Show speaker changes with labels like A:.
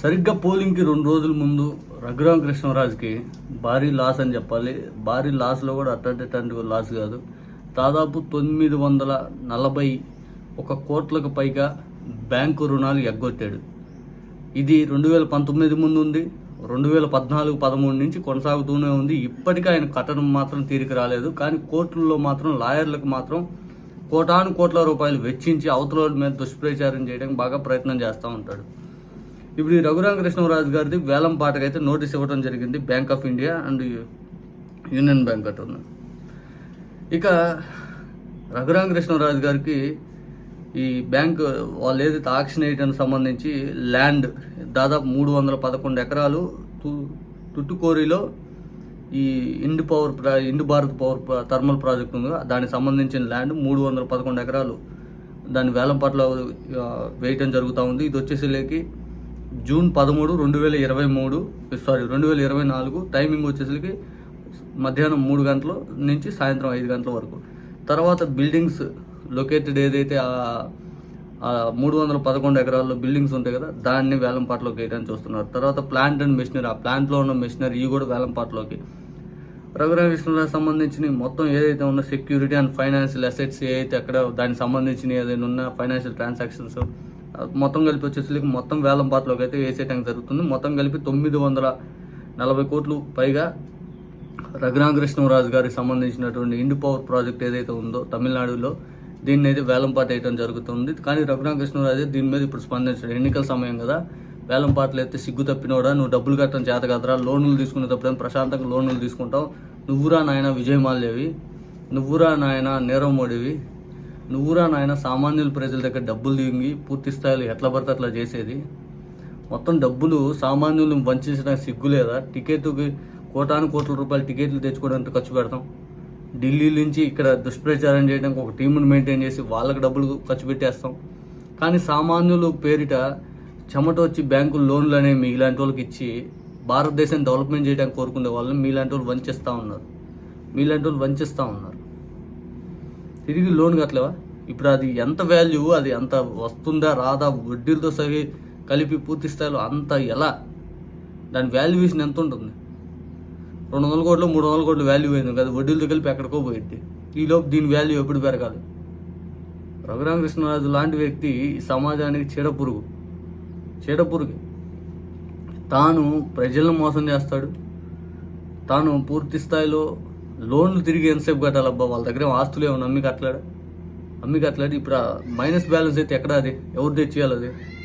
A: సరిగ్గా పోలింగ్కి రెండు రోజుల ముందు రఘురామ కృష్ణరాజుకి భారీ లాస్ అని చెప్పాలి. భారీ లాస్లో కూడా అట్టంటి లాస్ కాదు. దాదాపు తొమ్మిది వందల నలభై ఒక కోట్లకు పైగా బ్యాంకు రుణాలు ఎగ్గొట్టాడు. ఇది రెండు వేల పంతొమ్మిది ముందు ఉంది. రెండు వేల పద్నాలుగు పదమూడు నుంచి కొనసాగుతూనే ఉంది. ఇప్పటికీ ఆయన కట్టడం మాత్రం తీరిక రాలేదు. కానీ కోర్టుల్లో మాత్రం లాయర్లకు మాత్రం కోటాను కోట్ల రూపాయలు వెచ్చించి అవతల మీద దుష్ప్రచారం చేయడానికి బాగా ప్రయత్నం చేస్తూ ఉంటాడు. ఇప్పుడు ఈ రఘురామ కృష్ణరాజు గారిది వేలం పాటకైతే నోటీస్ ఇవ్వడం జరిగింది bank of India and union bank అటు ఇక రఘురామ కృష్ణరాజు గారికి ఈ బ్యాంక్ వాళ్ళు ఏదైతే ఆక్షన్ వేయడానికి సంబంధించి ల్యాండ్ దాదాపు మూడు వందల పదకొండు ఎకరాలు తు- తుట్టుకోరిలో ఈ ఇండు పవర్ ప్రా- Ind Bharat power thermal project ఉంది దానికి సంబంధించిన ల్యాండ్ మూడు వందల పదకొండు ఎకరాలు దాని వేలం పట్ల వేయటం జరుగుతూ ఉంది. ఇది వచ్చేసరికి జూన్ పదమూడు రెండు వేల ఇరవై మూడు సారీ రెండు వేల ఇరవై నాలుగు టైమింగ్ వచ్చేసరికి మధ్యాహ్నం మూడు గంటల నుంచి సాయంత్రం ఐదు గంటల వరకు. తర్వాత బిల్డింగ్స్ లొకేటెడ్ ఏదైతే ఆ- మూడు వందల పదకొండు ఎకరాల్లో బిల్డింగ్స్ ఉంటాయి కదా దాన్ని వేలంపాట్లోకి వేయడానికి చూస్తున్నారు. తర్వాత ప్లాంట్ అండ్ మెషినరీ ఆ ప్లాంట్లో ఉన్న మెషినరీ ఇవి కూడా వేలంపాట్లోకి. రఘురామ సంబంధించిన మొత్తం ఏదైతే ఉన్న సెక్యూరిటీ అండ్ ఫైనాన్షియల్ అసెట్స్ ఏదైతే అక్కడ దానికి సంబంధించిన ఏదైనా ఉన్న ఫైనాన్షియల్ ట్రాన్సాక్షన్స్ మొత్తం కలిపి వచ్చేసరికి మొత్తం వేలం పాటలోకి అయితే వేసేయటం జరుగుతుంది. మొత్తం కలిపి తొమ్మిది వందల నలభై కోట్లు పైగా రఘురామకృష్ణరాజు గారికి సంబంధించినటువంటి ఇండు పవర్ ప్రాజెక్ట్ ఏదైతే ఉందో తమిళనాడులో దీన్ని అయితే వేలంపాట వేయడం జరుగుతుంది. కానీ రఘురామకృష్ణరాజు దీని మీద ఇప్పుడు స్పందించాడు ఎన్నికల సమయం కదా. వేలంపాటలు అయితే సిగ్గు తప్పినోడా? నువ్వు డబ్బులు కట్టడం చేత కదరా. లోన్లు తీసుకునేటప్పుడు ప్రశాంతంగా లోన్లు తీసుకుంటావు? నువ్వురా నాయన విజయమాల్యవి. నువ్వురా నాయన నీరవ్ మోడీవి. నువ్వురా నాయన సామాన్యుల ప్రజల దగ్గర డబ్బులు దిగి పూర్తి స్థాయిలో ఎట్లా పడితే అట్లా చేసేది. మొత్తం డబ్బులు సామాన్యులను వంచడానికి సిగ్గు లేదా? టికెట్కి కోటాను కోట్ల రూపాయల టికెట్లు తెచ్చుకోవడానికి ఖర్చు పెడతాం. ఢిల్లీ నుంచి ఇక్కడ దుష్ప్రచారం చేయడానికి ఒక టీమును మెయింటైన్ చేసి వాళ్ళకి డబ్బులు ఖర్చు పెట్టేస్తాం. కానీ సామాన్యులు పేరిట చెమట వచ్చి బ్యాంకులు లోన్లు అనేవి మీలాంటి వాళ్ళకి ఇచ్చి భారతదేశం డెవలప్మెంట్ చేయడానికి కోరుకునే వాళ్ళని మీలాంటి వాళ్ళు వంచేస్తూ ఉన్నారు. మీలాంటి వాళ్ళు వంచిస్తూ ఉన్నారు. తిరిగి లోన్ కట్టలేవా? ఇప్పుడు అది ఎంత వాల్యూ అది ఎంత వస్తుందా రాదా వడ్డీలతో సరి కలిపి పూర్తి స్థాయిలో అంత ఎలా? దాని వాల్యుయేషన్ ఎంత ఉంటుంది? రెండు వందల కోట్లు మూడు వందల కోట్లు వాల్యూ అయింది కదా వడ్డీలతో కలిపి ఎక్కడికో పోయింది. ఈలోపు దీని వాల్యూ ఎప్పుడు పెరగాలి? రఘురామకృష్ణరాజు లాంటి వ్యక్తి సమాజానికి చీడపురుగు చీడపురుగు తాను ప్రజలను మోసం చేస్తాడు. తాను పూర్తి స్థాయిలో లోన్లు తిరిగి ఎంతసేపు కట్టాలబ్బా? వాళ్ళ దగ్గర ఆస్తులు ఏమైనా అమ్మి కట్టలేడు? అమ్మి కట్టలేడు ఇప్పుడు మైనస్ బ్యాలెన్స్ అయితే ఎక్కడ అది? ఎవరు తెచ్చేయాలి అది?